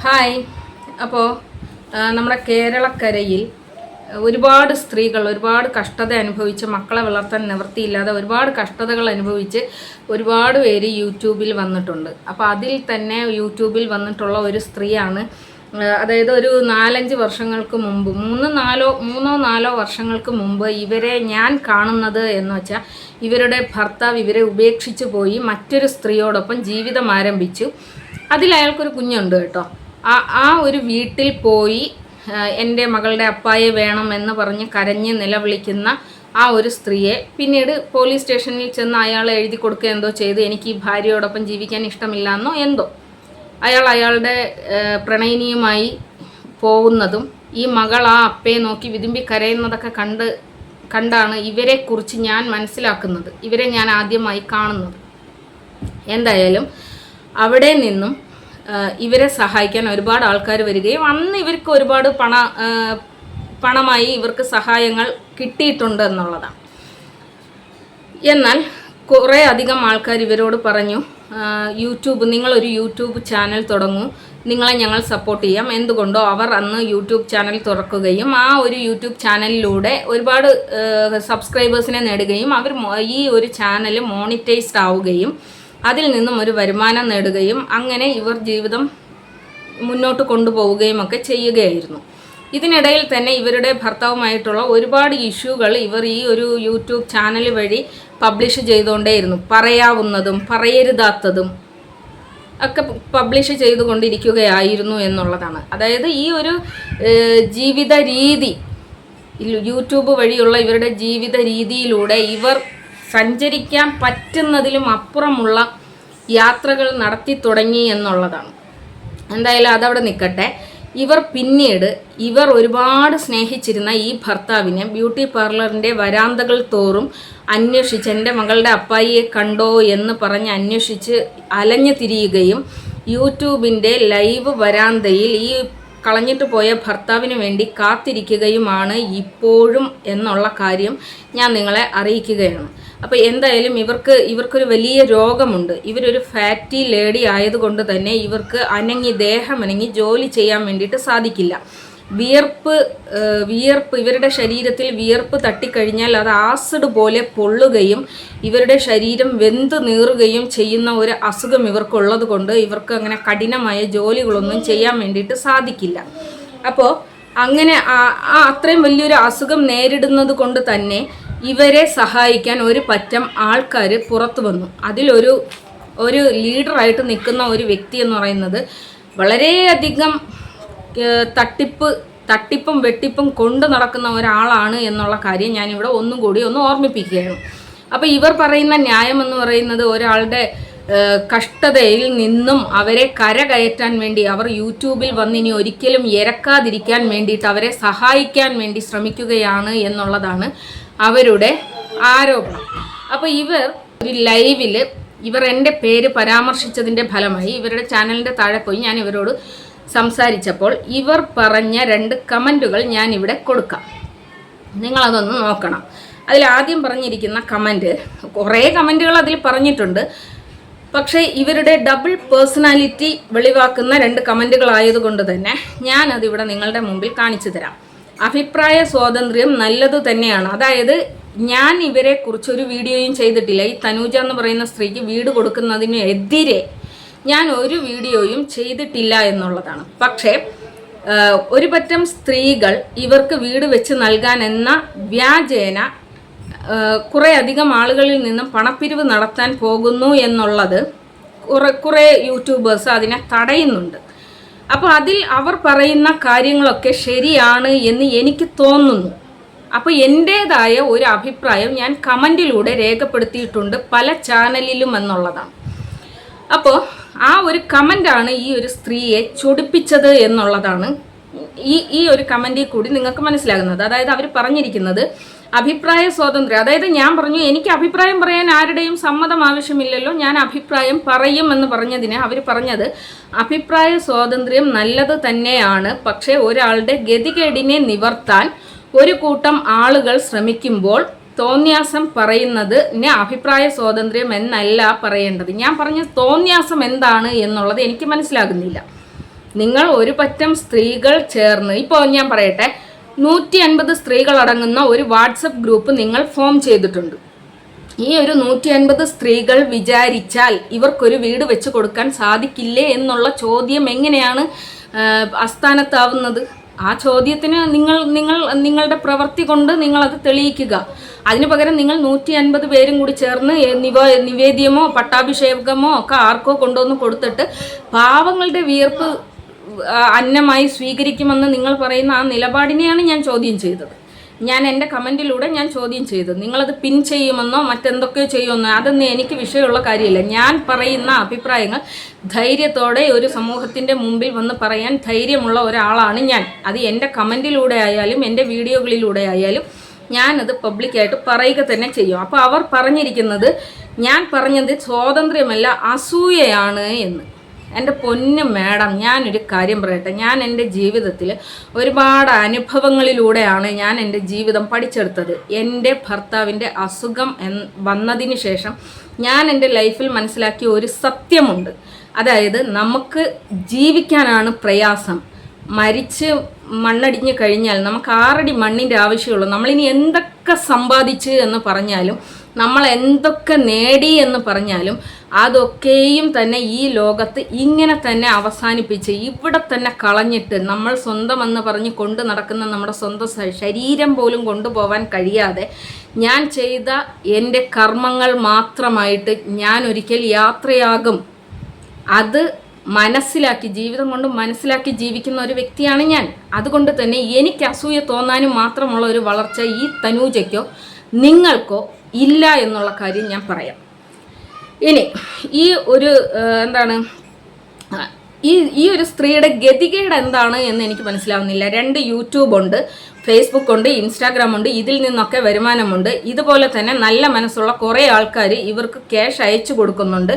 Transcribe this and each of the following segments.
Hi. അപ്പോൾ നമ്മുടെ കേരളക്കരയിൽ ഒരുപാട് സ്ത്രീകൾ ഒരുപാട് കഷ്ടത അനുഭവിച്ച് മക്കളെ വളർത്താൻ നിവൃത്തിയില്ലാതെ ഒരുപാട് കഷ്ടതകൾ അനുഭവിച്ച് ഒരുപാട് പേര് യൂട്യൂബിൽ വന്നിട്ടുണ്ട്. അപ്പോൾ അതിൽ തന്നെ യൂട്യൂബിൽ വന്നിട്ടുള്ള ഒരു സ്ത്രീയാണ് അതായത് ഒരു നാലഞ്ച് വർഷങ്ങൾക്ക് മുമ്പ് മൂന്ന് നാലോ മൂന്നോ നാലോ വർഷങ്ങൾക്ക് മുമ്പ് ഇവരെ ഞാൻ കാണുന്നത് എന്ന് വെച്ചാൽ ഇവരുടെ ഭർത്താവ് ഇവരെ ഉപേക്ഷിച്ച് പോയി മറ്റൊരു സ്ത്രീയോടൊപ്പം ജീവിതം ആരംഭിച്ചു. അതിൽ അയാൾക്കൊരു കുഞ്ഞുണ്ട് കേട്ടോ. ആ ആ ഒരു വീട്ടിൽ പോയി എന്റെ മകളുടെ അപ്പായെ വേണമെന്ന് പറഞ്ഞ് കരഞ്ഞ് നിലവിളിക്കുന്ന ആ ഒരു സ്ത്രീയെ പിന്നീട് പോലീസ് സ്റ്റേഷനിൽ ചെന്ന് അയാൾ എഴുതി കൊടുക്കുക എന്തോ ചെയ്ത്. എനിക്ക് ഈ ഭാര്യയോടൊപ്പം ജീവിക്കാൻ ഇഷ്ടമില്ല എന്നോ എന്തോ. അയാൾ അയാളുടെ പ്രണയിനിയുമായി പോകുന്നതും ഈ മകൾ ആ അപ്പയെ നോക്കി വിതുമ്പി കരയുന്നതൊക്കെ കണ്ട് കണ്ടാണ് ഇവരെക്കുറിച്ച് ഞാൻ മനസ്സിലാക്കുന്നത്. ഇവരെ ഞാൻ ആദ്യമായി കാണുന്നത്. എന്തായാലും അവിടെ നിന്നും ഇവരെ സഹായിക്കാൻ ഒരുപാട് ആൾക്കാർ വരികയും അന്ന് ഇവർക്ക് ഒരുപാട് പണ പണമായി ഇവർക്ക് സഹായങ്ങൾ കിട്ടിയിട്ടുണ്ട് എന്നുള്ളതാണ്. എന്നാൽ കുറേ അധികം ആൾക്കാർ ഇവരോട് പറഞ്ഞു യൂട്യൂബ് നിങ്ങളൊരു യൂട്യൂബ് ചാനൽ തുടങ്ങൂ നിങ്ങളെ ഞങ്ങൾ സപ്പോർട്ട് ചെയ്യാം. എന്തുകൊണ്ടോ അവർ അന്ന് യൂട്യൂബ് ചാനൽ തുറക്കുകയും ആ ഒരു യൂട്യൂബ് ചാനലിലൂടെ ഒരുപാട് സബ്സ്ക്രൈബേഴ്സിനെ നേടുകയും അവർ ഈ ഒരു ചാനൽ മോണിറ്റൈസ്ഡ് ആവുകയും അതിൽ നിന്നും ഒരു വരുമാനം നേടുകയും അങ്ങനെ ഇവർ ജീവിതം മുന്നോട്ട് കൊണ്ടുപോവുകയും ഒക്കെ ചെയ്യുകയായിരുന്നു. ഇതിനിടയിൽ തന്നെ ഇവരുടെ ഭർത്താവുമായിട്ടുള്ള ഒരുപാട് ഇഷ്യൂകൾ ഇവർ ഈ ഒരു യൂട്യൂബ് ചാനൽ വഴി പബ്ലിഷ് ചെയ്തുകൊണ്ടേയിരുന്നു. പറയാവുന്നതും പറയരുതാത്തതും ഒക്കെ പബ്ലിഷ് ചെയ്തുകൊണ്ടിരിക്കുകയായിരുന്നു എന്നുള്ളതാണ്. അതായത് ഈ ഒരു ജീവിത രീതി യൂട്യൂബ് വഴിയുള്ള ഇവരുടെ ജീവിത രീതിയിലൂടെ ഇവർ സഞ്ചരിക്കാൻ പറ്റുന്നതിലും അപ്പുറമുള്ള യാത്രകൾ നടത്തി തുടങ്ങി എന്നുള്ളതാണ്. എന്തായാലും അതവിടെ നിൽക്കട്ടെ ഇവർ പിന്നീട് ഇവർ ഒരുപാട് സ്നേഹിച്ചിരുന്ന ഈ ഭർത്താവിനെ ബ്യൂട്ടി പാർലറിന്റെ വരാന്തകൾ തോറും അന്വേഷിച്ച് എന്റെ മകളുടെ അപ്പായിയെ കണ്ടോ എന്ന് പറഞ്ഞ് അന്വേഷിച്ച് അലഞ്ഞു തിരിയുകയും യൂട്യൂബിന്റെ ലൈവ് വരാന്തയിൽ ഈ കളഞ്ഞിട്ട് പോയ ഭർത്താവിന് വേണ്ടി കാത്തിരിക്കുകയുമാണ് ഇപ്പോഴും എന്നുള്ള കാര്യം ഞാൻ നിങ്ങളെ അറിയിക്കുകയാണ്. അപ്പോൾ എന്തായാലും ഇവർക്ക് ഇവർക്കൊരു വലിയ രോഗമുണ്ട്. ഇവരൊരു ഫാറ്റി ലേഡി ആയതുകൊണ്ട് തന്നെ ഇവർക്ക് അനങ്ങി ദേഹമനങ്ങി ജോലി ചെയ്യാൻ വേണ്ടിയിട്ട് സാധിക്കില്ല. വിയർപ്പ് വിയർപ്പ് ഇവരുടെ ശരീരത്തിൽ വിയർപ്പ് തട്ടിക്കഴിഞ്ഞാൽ അത് ആസിഡ് പോലെ പൊള്ളുകയും ഇവരുടെ ശരീരം വെന്ത് നീറുകയും ചെയ്യുന്ന ഒരു അസുഖം ഇവർക്കുള്ളത് കൊണ്ട് ഇവർക്ക് അങ്ങനെ കഠിനമായ ജോലികളൊന്നും ചെയ്യാൻ വേണ്ടിയിട്ട് സാധിക്കില്ല. അപ്പോൾ അങ്ങനെ ആ- അത്രയും വലിയൊരു അസുഖം നേരിടുന്നത് കൊണ്ട് തന്നെ ഇവരെ സഹായിക്കാൻ ഒരു പറ്റം ആൾക്കാർ പുറത്തു വന്നു. അതിലൊരു ഒരു ലീഡറായിട്ട് നിൽക്കുന്ന ഒരു വ്യക്തി എന്ന് പറയുന്നത് വളരെയധികം തട്ടിപ്പ് തട്ടിപ്പും വെട്ടിപ്പും കൊണ്ടു നടക്കുന്ന ഒരാളാണ് എന്നുള്ള കാര്യം ഞാനിവിടെ ഒന്നും കൂടി ഒന്ന് ഓർമ്മിപ്പിക്കുകയാണ്. അപ്പോൾ ഇവർ പറയുന്ന ന്യായം എന്ന് പറയുന്നത് ഒരാളുടെ കഷ്ടതയിൽ നിന്നും അവരെ കരകയറ്റാൻ വേണ്ടി അവർ യൂട്യൂബിൽ വന്ന് ഇനി ഒരിക്കലും ഇരക്കാതിരിക്കാൻ വേണ്ടിയിട്ട് അവരെ സഹായിക്കാൻ വേണ്ടി ശ്രമിക്കുകയാണ് എന്നുള്ളതാണ് അവരുടെ ആരോപണം. അപ്പോൾ ഇവർ ഒരു ലൈവിൽ ഇവർ എന്റെ പേര് പരാമർശിച്ചതിന്റെ ഫലമായി ഇവരുടെ ചാനലിന്റെ താഴെ പോയി ഞാൻ ഇവരോട് സംസാരിച്ചപ്പോൾ ഇവർ പറഞ്ഞ രണ്ട് കമന്റുകൾ ഞാൻ ഇവിടെ കൊടുക്കാം. നിങ്ങളതൊന്ന് നോക്കണം. അതിൽ ആദ്യം പറഞ്ഞിരിക്കുന്ന കമന്റ് കുറേ കമന്റുകൾ അതിൽ പറഞ്ഞിട്ടുണ്ട്. പക്ഷേ ഇവരുടെ ഡബിൾ പേഴ്സണാലിറ്റി വെളിവാക്കുന്ന രണ്ട് കമന്റുകളായതുകൊണ്ട് തന്നെ ഞാനതിവിടെ നിങ്ങളുടെ മുമ്പിൽ കാണിച്ചു തരാം. അഭിപ്രായ സ്വാതന്ത്ര്യം നല്ലത് തന്നെയാണ്. അതായത് ഞാൻ ഇവരെ കുറിച്ചൊരു വീഡിയോയും ചെയ്തിട്ടില്ല. ഈ തനൂജ എന്ന് പറയുന്ന സ്ത്രീക്ക് വീട് കൊടുക്കുന്നതിന് എതിരെ ഞാൻ ഒരു വീഡിയോയും ചെയ്തിട്ടില്ല എന്നുള്ളതാണ്. പക്ഷേ ഒരു പറ്റം സ്ത്രീകൾ ഇവർക്ക് വീട് വെച്ച് നൽകാൻ എന്ന വ്യാജേന കുറേ അധികം ആളുകളിൽ നിന്നും പണപ്പിരിവ് നടത്താൻ പോകുന്നു എന്നുള്ളത് കുറെ കുറേ യൂട്യൂബേഴ്സ് അതിനെ തടയുന്നുണ്ട്. അപ്പോൾ അതിൽ അവർ പറയുന്ന കാര്യങ്ങളൊക്കെ ശരിയാണ് എന്ന് എനിക്ക് തോന്നുന്നു. അപ്പോൾ എന്റേതായ ഒരു അഭിപ്രായം ഞാൻ കമന്റിലൂടെ രേഖപ്പെടുത്തിയിട്ടുണ്ട് പല ചാനലിലും എന്നുള്ളതാണ്. അപ്പോൾ ആ ഒരു കമന്റാണ് ഈ ഒരു സ്ത്രീയെ ചൊടിപ്പിച്ചത് എന്നുള്ളതാണ് ഈ ഈ ഒരു കമന്റിൽ കൂടി നിങ്ങൾക്ക് മനസ്സിലാകുന്നത്. അതായത് അവർ പറഞ്ഞിരിക്കുന്നത് അഭിപ്രായ സ്വാതന്ത്ര്യം അതായത് ഞാൻ പറഞ്ഞു എനിക്ക് അഭിപ്രായം പറയാൻ ആരുടെയും സമ്മതം ആവശ്യമില്ലല്ലോ ഞാൻ അഭിപ്രായം പറയും എന്ന് പറഞ്ഞതിന് അവർ പറഞ്ഞത് അഭിപ്രായ സ്വാതന്ത്ര്യം നല്ലത് തന്നെയാണ് പക്ഷേ ഒരാളുടെ ഗതികേടിനെ നിവർത്താൻ ഒരു കൂട്ടം ആളുകൾ ശ്രമിക്കുമ്പോൾ തോന്യാസം പറയുന്നത് അഭിപ്രായ സ്വാതന്ത്ര്യം എന്നല്ല പറയേണ്ടത്. ഞാൻ പറഞ്ഞ തോന്യാസം എന്താണ് എന്നുള്ളത് എനിക്ക് മനസ്സിലാകുന്നില്ല. നിങ്ങൾ ഒരു പറ്റം സ്ത്രീകൾ ചേർന്ന് ഇപ്പോൾ ഞാൻ പറയട്ടെ നൂറ്റി അൻപത് സ്ത്രീകൾ അടങ്ങുന്ന ഒരു വാട്സപ്പ് ഗ്രൂപ്പ് നിങ്ങൾ ഫോം ചെയ്തിട്ടുണ്ട്. ഈ ഒരു നൂറ്റി അൻപത് സ്ത്രീകൾ വിചാരിച്ചാൽ ഇവർക്കൊരു വീട് വെച്ച് കൊടുക്കാൻ സാധിക്കില്ലേ എന്നുള്ള ചോദ്യം എങ്ങനെയാണ് അസ്ഥാനത്താവുന്നത് ആ ചോദ്യത്തിന് നിങ്ങൾ നിങ്ങൾ നിങ്ങളുടെ പ്രവൃത്തി കൊണ്ട് നിങ്ങളത് തെളിയിക്കുക. അതിനു പകരം നിങ്ങൾ നൂറ്റി അൻപത് പേരും കൂടി ചേർന്ന് നിവ നിവേദ്യമോ പട്ടാഭിഷേകമോ ഒക്കെ ആർക്കോ കൊണ്ടുവന്ന് കൊടുത്തിട്ട് പാവങ്ങളുടെ വിയർപ്പ് അന്നമായി സ്വീകരിക്കുമെന്ന് നിങ്ങൾ പറയുന്ന ആ നിലപാടിനെയാണ് ഞാൻ ചോദ്യം ചെയ്തത്. ഞാൻ എന്റെ കമന്റിലൂടെ ഞാൻ ചോദ്യം ചെയ്തു. നിങ്ങളത് പിൻ ചെയ്യുമെന്നോ മറ്റെന്തൊക്കെയോ ചെയ്യുമെന്നോ അതൊന്നും എനിക്ക് വിഷയമുള്ള കാര്യമില്ല. ഞാൻ പറയുന്ന അഭിപ്രായങ്ങൾ ധൈര്യത്തോടെ ഒരു സമൂഹത്തിന്റെ മുമ്പിൽ വന്ന് പറയാൻ ധൈര്യമുള്ള ഒരാളാണ് ഞാൻ. അത് എന്റെ കമന്റിലൂടെ ആയാലും എന്റെ വീഡിയോകളിലൂടെ ആയാലും ഞാനത് പബ്ലിക്കായിട്ട് പറയുക തന്നെ ചെയ്യും. അപ്പോൾ അവർ പറഞ്ഞിരിക്കുന്നത് ഞാൻ പറഞ്ഞത് സ്വാതന്ത്ര്യമല്ല അസൂയയാണ് എന്ന്. എന്റെ പൊന്ന് മേഡം ഞാനൊരു കാര്യം പറയട്ടെ. ഞാൻ എന്റെ ജീവിതത്തിൽ ഒരുപാട് അനുഭവങ്ങളിലൂടെയാണ് ഞാൻ എന്റെ ജീവിതം പഠിച്ചെടുത്തത്. എന്റെ ഭർത്താവിന്റെ അസുഖം വന്നതിന് ശേഷം ഞാൻ എന്റെ ലൈഫിൽ മനസ്സിലാക്കിയ ഒരു സത്യമുണ്ട്. അതായത് നമുക്ക് ജീവിക്കാനാണ് പ്രയാസം. മരിച്ച് മണ്ണടിഞ്ഞ് കഴിഞ്ഞാൽ നമുക്ക് ആറടി മണ്ണിന്റെ ആവശ്യമുള്ളൂ. നമ്മളിനി എന്തൊക്കെ സമ്പാദിച്ച് എന്ന് പറഞ്ഞാലും നമ്മൾ എന്തൊക്കെ നേടി എന്ന് പറഞ്ഞാലും അതൊക്കെയും തന്നെ ഈ ലോകത്ത് ഇങ്ങനെ തന്നെ അവസാനിപ്പിച്ച് ഇവിടെ തന്നെ കളഞ്ഞിട്ട് നമ്മൾ സ്വന്തമെന്ന് പറഞ്ഞ് കൊണ്ട് നടക്കുന്ന നമ്മുടെ സ്വന്തം ശരീരം പോലും കൊണ്ടുപോകാൻ കഴിയാതെ ഞാൻ ചെയ്ത എന്റെ കർമ്മങ്ങൾ മാത്രമായിട്ട് ഞാൻ ഒരിക്കൽ യാത്രയാകും. അത് മനസ്സിലാക്കി ജീവിതം കൊണ്ട് മനസ്സിലാക്കി ജീവിക്കുന്ന ഒരു വ്യക്തിയാണ് ഞാൻ. അതുകൊണ്ട് തന്നെ എനിക്ക് അസൂയ തോന്നാനും മാത്രമുള്ള ഒരു വളർച്ച ഈ തനൂജയ്ക്കോ നിങ്ങൾക്കോ ഇല്ല എന്നുള്ള കാര്യം ഞാൻ പറയാം. ഇനി ഈ ഒരു എന്താണ് ഈ ഈ ഒരു സ്ത്രീയുടെ ഗതികേട് എന്താണ് എന്ന് എനിക്ക് മനസ്സിലാവുന്നില്ല. രണ്ട് യൂട്യൂബ് ഉണ്ട് ഫേസ്ബുക്ക് ഉണ്ട് ഇൻസ്റ്റാഗ്രാം ഉണ്ട് ഇതിൽ നിന്നൊക്കെ വരുമാനമുണ്ട്. ഇതുപോലെ തന്നെ നല്ല മനസ്സുള്ള കുറേ ആൾക്കാർ ഇവർക്ക് ക്യാഷ് അയച്ചു കൊടുക്കുന്നുണ്ട്.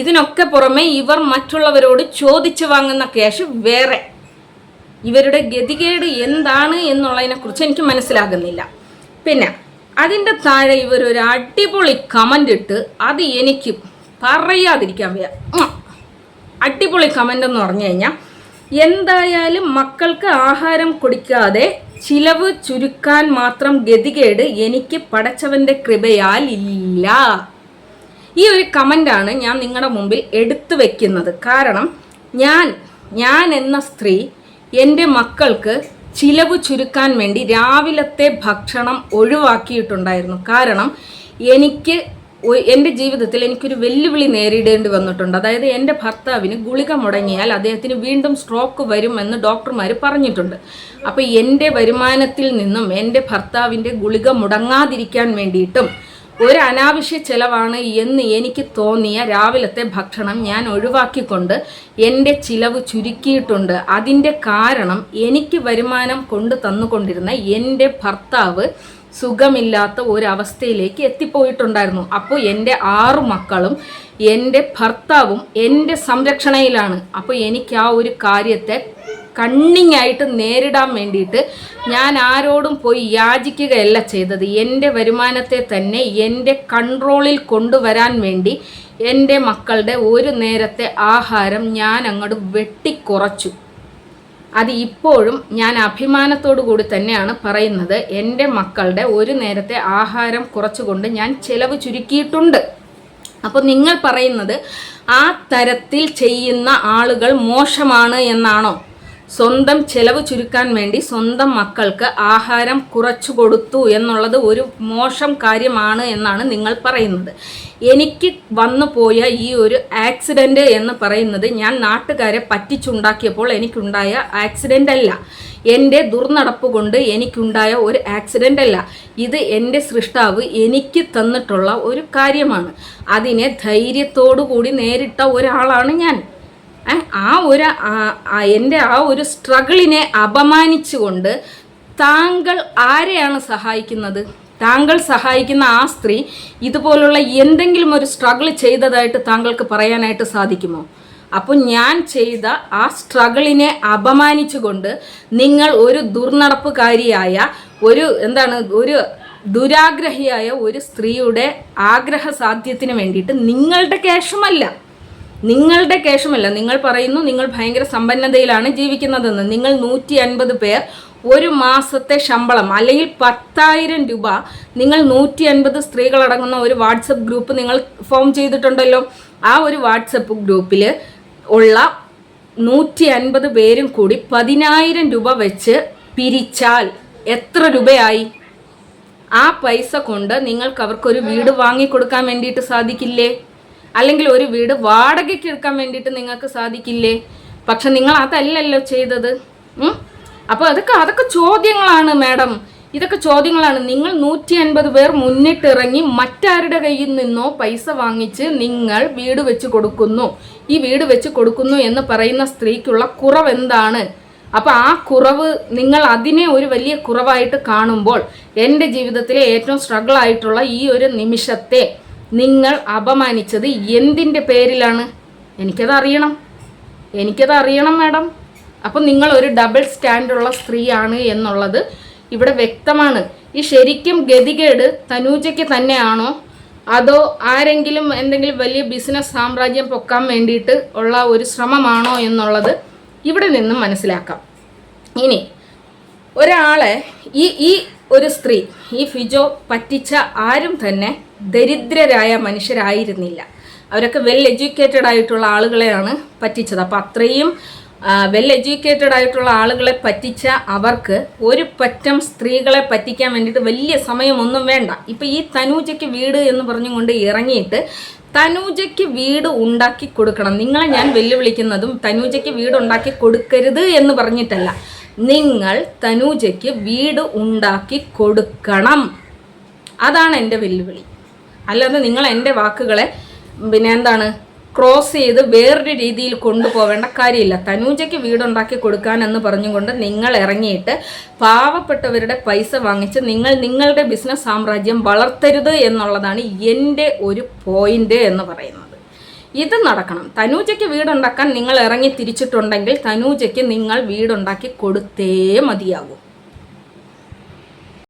ഇതിനൊക്കെ പുറമെ ഇവർ മറ്റുള്ളവരോട് ചോദിച്ചു വാങ്ങുന്ന ക്യാഷ് വേറെ. ഇവരുടെ ഗതികേട് എന്താണ് എന്നുള്ളതിനെക്കുറിച്ച് എനിക്ക് മനസ്സിലാകുന്നില്ല. പിന്നെ അതിന്റെ താഴെ ഇവർ ഒരു അടിപൊളി കമന്റ് ഇട്ട് അത് എനിക്ക് പറയാതിരിക്കാൻ വയ്യ. അടിപൊളി കമന്റ് എന്ന് പറഞ്ഞു കഴിഞ്ഞാൽ എന്തായാലും മക്കൾക്ക് ആഹാരം കൊടുക്കാതെ ചിലവ് ചുരുക്കാൻ മാത്രം ഗതികേട് എനിക്ക് പടച്ചവന്റെ കൃപയാൽ ഇല്ല. ഈ ഒരു കമന്റാണ് ഞാൻ നിങ്ങളുടെ മുമ്പിൽ എടുത്തു വെക്കുന്നത്. കാരണം ഞാൻ ഞാൻ എന്ന സ്ത്രീ എന്റെ മക്കൾക്ക് ചിലവ് ചുരുക്കാൻ വേണ്ടി രാവിലത്തെ ഭക്ഷണം ഒഴിവാക്കിയിട്ടുണ്ടായിരുന്നു. കാരണം എനിക്ക് എന്റെ ജീവിതത്തിൽ എനിക്കൊരു വെല്ലുവിളി നേരിടേണ്ടി വന്നിട്ടുണ്ട്. അതായത് എന്റെ ഭർത്താവിന് ഗുളിക മുടങ്ങിയാൽ അദ്ദേഹത്തിന് വീണ്ടും സ്ട്രോക്ക് വരുമെന്ന് ഡോക്ടർമാർ പറഞ്ഞിട്ടുണ്ട്. അപ്പോൾ എന്റെ വരുമാനത്തിൽ നിന്നും എന്റെ ഭർത്താവിന്റെ ഗുളിക മുടങ്ങാതിരിക്കാൻ വേണ്ടിയിട്ടും ഒരു അനാവശ്യ ചിലവാണ് എന്ന് എനിക്ക് തോന്നിയ രാവിലത്തെ ഭക്ഷണം ഞാൻ ഒഴിവാക്കിക്കൊണ്ട് എന്റെ ചിലവ് ചുരുക്കിയിട്ടുണ്ട്. അതിന്റെ കാരണം എനിക്ക് വരുമാനം കൊണ്ടു തന്നുകൊണ്ടിരുന്ന എന്റെ ഭർത്താവ് സുഖമില്ലാത്ത ഒരവസ്ഥയിലേക്ക് എത്തിപ്പോയിട്ടുണ്ടായിരുന്നു. അപ്പോൾ എന്റെ ആറു മക്കളും എന്റെ ഭർത്താവും എന്റെ സംരക്ഷണയിലാണ്. അപ്പോൾ എനിക്ക് ആ ഒരു കാര്യത്തെ കണ്ണിങ് ആയിട്ട് നേരിടാൻ വേണ്ടിയിട്ട് ഞാൻ ആരോടും പോയി യാചിക്കുകയല്ല ചെയ്തത്. എന്റെ വരുമാനത്തെ തന്നെ എന്റെ കൺട്രോളിൽ കൊണ്ടുവരാൻ വേണ്ടി എന്റെ മക്കളുടെ ഒരു നേരത്തെ ആഹാരം ഞാൻ അങ്ങോട്ട് വെട്ടിക്കുറച്ചു. അത് ഇപ്പോഴും ഞാൻ അഭിമാനത്തോടു കൂടി തന്നെയാണ് പറയുന്നത്. എന്റെ മക്കളുടെ ഒരു നേരത്തെ ആഹാരം കുറച്ചുകൊണ്ട് ഞാൻ ചെലവ് ചുരുക്കിയിട്ടുണ്ട്. അപ്പോൾ നിങ്ങൾ പറയുന്നത് ആ തരത്തിൽ ചെയ്യുന്ന ആളുകൾ മോശമാണ് എന്നാണോ? സ്വന്തം ചെലവ് ചുരുക്കാൻ വേണ്ടി സ്വന്തം മക്കൾക്ക് ആഹാരം കുറച്ചു കൊടുത്തു എന്നുള്ളത് ഒരു മോശം കാര്യമാണ് എന്നാണ് നിങ്ങൾ പറയുന്നത്. എനിക്ക് വന്നു പോയ ഈ ഒരു ആക്സിഡന്റ് എന്ന് പറയുന്നത് ഞാൻ നാട്ടുകാരെ പറ്റിച്ചുണ്ടാക്കിയപ്പോൾ എനിക്കുണ്ടായ ആക്സിഡന്റ് അല്ല. എന്റെ ദുർനടപ്പ് കൊണ്ട് എനിക്കുണ്ടായ ഒരു ആക്സിഡന്റ് അല്ല. ഇത് എന്റെ സൃഷ്ടാവ് എനിക്ക് തന്നിട്ടുള്ള ഒരു കാര്യമാണ്. അതിനെ ധൈര്യത്തോടു കൂടി നേരിട്ട ഒരാളാണ് ഞാൻ. ആ ഒരു എന്റെ ആ ഒരു സ്ട്രഗിളിനെ അപമാനിച്ചുകൊണ്ട് താങ്കൾ ആരെയാണ് സഹായിക്കുന്നത്? താങ്കൾ സഹായിക്കുന്ന ആ സ്ത്രീ ഇതുപോലുള്ള എന്തെങ്കിലും ഒരു സ്ട്രഗിൾ ചെയ്തതായിട്ട് താങ്കൾക്ക് പറയാനായിട്ട് സാധിക്കുമോ? അപ്പോൾ ഞാൻ ചെയ്ത ആ സ്ട്രഗിളിനെ അപമാനിച്ചുകൊണ്ട് നിങ്ങൾ ഒരു ദുർനടപ്പുകാരിയായ ഒരു എന്താണ് ഒരു ദുരാഗ്രഹിയായ ഒരു സ്ത്രീയുടെ ആഗ്രഹ സാധ്യത്തിന് വേണ്ടിയിട്ട് നിങ്ങളുടെ ക്യാഷുമല്ല നിങ്ങളുടെ കേഷമല്ല നിങ്ങൾ പറയുന്നു നിങ്ങൾ ഭയങ്കര സമ്പന്നതയിലാണ് ജീവിക്കുന്നതെന്ന്. നിങ്ങൾ നൂറ്റി അൻപത് പേർ ഒരു മാസത്തെ ശമ്പളം അല്ലെങ്കിൽ പത്തായിരം രൂപ നിങ്ങൾ നൂറ്റി അൻപത് സ്ത്രീകളടങ്ങുന്ന ഒരു വാട്സപ്പ് ഗ്രൂപ്പ് നിങ്ങൾ ഫോം ചെയ്തിട്ടുണ്ടല്ലോ. ആ ഒരു വാട്സപ്പ് ഗ്രൂപ്പിൽ ഉള്ള നൂറ്റി അൻപത് പേരും കൂടി പതിനായിരം രൂപ വെച്ച് പിരിച്ചാൽ എത്ര രൂപയായി? ആ പൈസ കൊണ്ട് നിങ്ങൾക്ക് അവർക്കൊരു വീട് വാങ്ങിക്കൊടുക്കാൻ വേണ്ടിയിട്ട് സാധിക്കില്ലേ? അല്ലെങ്കിൽ ഒരു വീട് വാടകയ്ക്ക് എടുക്കാൻ വേണ്ടിയിട്ട് നിങ്ങൾക്ക് സാധിക്കില്ലേ? പക്ഷെ നിങ്ങൾ അതല്ലല്ലോ ചെയ്തത്? അപ്പോൾ അതൊക്കെ അതൊക്കെ ചോദ്യങ്ങളാണ് മാഡം. ഇതൊക്കെ ചോദ്യങ്ങളാണ്. നിങ്ങൾ നൂറ്റി അൻപത് പേർ മുന്നിട്ടിറങ്ങി മറ്റാരുടെ കയ്യിൽ നിന്നോ പൈസ വാങ്ങിച്ച് നിങ്ങൾ വീട് വെച്ച് കൊടുക്കുന്നു. ഈ വീട് വെച്ച് കൊടുക്കുന്നു എന്ന് പറയുന്ന സ്ത്രീക്കുള്ള കുറവ് എന്താണ്? അപ്പോൾ ആ കുറവ് നിങ്ങൾ അതിനെ ഒരു വലിയ കുറവായിട്ട് കാണുമ്പോൾ എന്റെ ജീവിതത്തിലെ ഏറ്റവും സ്ട്രഗിൾ ആയിട്ടുള്ള ഈ ഒരു നിമിഷത്തെ നിങ്ങൾ അപമാനിച്ചത് എന്തിന്റെ പേരിലാണ്? എനിക്കത് അറിയണം എനിക്കത് അറിയണം മാഡം. അപ്പം നിങ്ങൾ ഒരു ഡബിൾ സ്റ്റാൻഡുള്ള സ്ത്രീയാണ് എന്നുള്ളത് ഇവിടെ വ്യക്തമാണ്. ഈ ശരിക്കും ഗതികേട് തനൂജയ്ക്ക് തന്നെയാണോ? അതോ ആരെങ്കിലും എന്തെങ്കിലും വലിയ ബിസിനസ് സാമ്രാജ്യം പൊക്കാൻ വേണ്ടിയിട്ട് ഉള്ള ഒരു ശ്രമമാണോ എന്നുള്ളത് ഇവിടെ നിന്നും മനസ്സിലാക്കാം. ഇനി ഒരാളെ ഈ ഈ ഒരു സ്ത്രീ ഈ ഫിജോ പറ്റിച്ച ആരും തന്നെ ദരിദ്രരായ മനുഷ്യരായിരുന്നില്ല. അവരൊക്കെ വെൽ എഡ്യൂക്കേറ്റഡ് ആയിട്ടുള്ള ആളുകളെയാണ് പറ്റിച്ചത്. അപ്പോൾ അത്രയും വെൽ എഡ്യൂക്കേറ്റഡ് ആയിട്ടുള്ള ആളുകളെ പറ്റിച്ച അവർക്ക് ഒരു പറ്റം സ്ത്രീകളെ പറ്റിക്കാൻ വേണ്ടിയിട്ട് വലിയ സമയമൊന്നും വേണ്ട. ഇപ്പം ഈ തനൂജയ്ക്ക് വീട് എന്ന് പറഞ്ഞുകൊണ്ട് ഇറങ്ങിയിട്ട് തനൂജയ്ക്ക് വീട് ഉണ്ടാക്കി കൊടുക്കണം. നിങ്ങളെ ഞാൻ വെല്ലുവിളിക്കുന്നതും തനൂജയ്ക്ക് വീട് ഉണ്ടാക്കി കൊടുക്കരുത് എന്ന് പറഞ്ഞിട്ടല്ല. നിങ്ങൾ തനൂജയ്ക്ക് വീട് ഉണ്ടാക്കി കൊടുക്കണം. അതാണ് എന്റെ വെല്ലുവിളി. അല്ലാതെ നിങ്ങൾ എന്റെ വാക്കുകളെ പിന്നെ എന്താണ് ക്രോസ് ചെയ്ത് വേറൊരു രീതിയിൽ കൊണ്ടുപോവേണ്ട കാര്യമില്ല. തനൂജയ്ക്ക് വീടുണ്ടാക്കി കൊടുക്കാൻ എന്ന് പറഞ്ഞുകൊണ്ട് നിങ്ങൾ ഇറങ്ങിയിട്ട് പാവപ്പെട്ടവരുടെ പൈസ വാങ്ങിച്ച് നിങ്ങൾ നിങ്ങളുടെ ബിസിനസ് സാമ്രാജ്യം വളർത്തരുത് എന്നുള്ളതാണ് എന്റെ ഒരു പോയിന്റ് എന്ന് പറയുന്നത്. ഇത് നടക്കണം. തനൂജയ്ക്ക് വീടുണ്ടാക്കാൻ നിങ്ങൾ ഇറങ്ങി തിരിച്ചിട്ടുണ്ടെങ്കിൽ തനൂജയ്ക്ക് നിങ്ങൾ വീടുണ്ടാക്കി കൊടുത്തേ മതിയാകൂ.